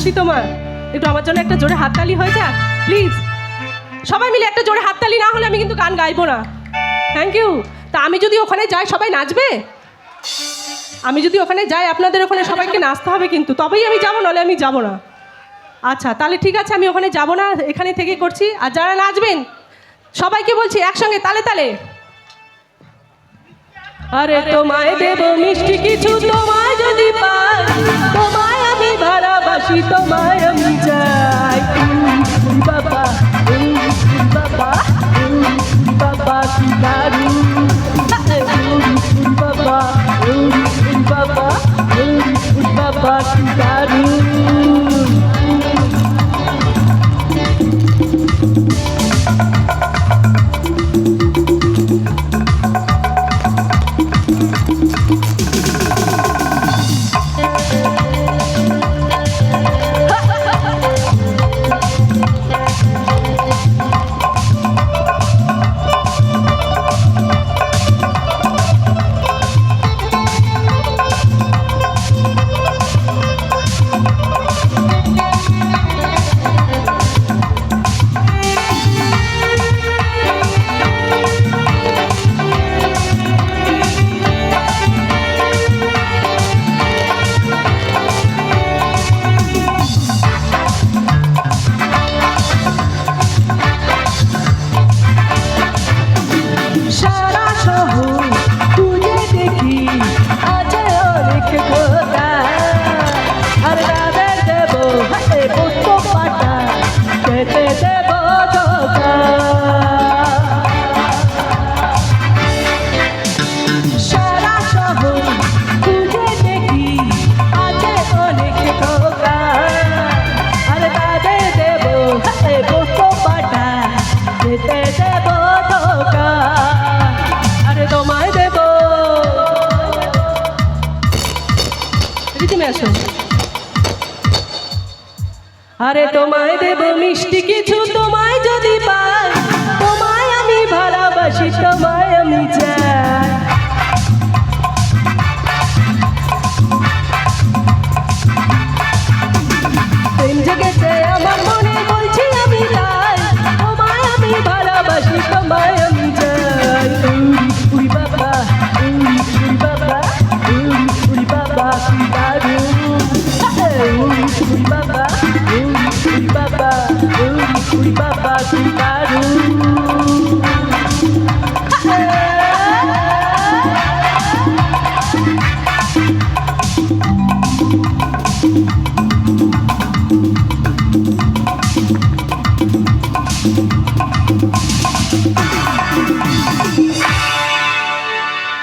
হাসি তোমার। একটু আমার জন্য একটা জোরে হাততালি হয়ে যাক প্লিজ সবাই মিলে একটা জোরে হাততালি না হলে আমি কিন্তু গান গাইবো না। থ্যাংক ইউ তা আমি যদি ওখানে যাই, সবাই নাচবে? আমি যদি ওখানে যাই, আপনাদের ওখানে সবাইকে নাচতে হবে কিন্তু, তবেই আমি যাব নাহলে আমি যাব না। আচ্ছা তাহলে ঠিক আছে, আমি ওখানে যাব না, এখানে থেকে করছি। আর যারা নাচবেন, সবাইকে বলছি একসঙ্গে, তালে তালে। আরে তোমায় দেব মিষ্টি কিছু, তোমায় যদি পাই, তোমায় ভালোবাসি তোমায় আমি উম, বাবা বাবা বাবা কি দারুণ। আরে তোমায় দেব মিষ্টি কিছু তোমায় যদি পাই তোমায় আমি ভালোবাসি তোমায়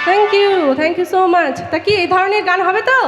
thank you thank you so much তা কি এই ধরনের গান হবে তো?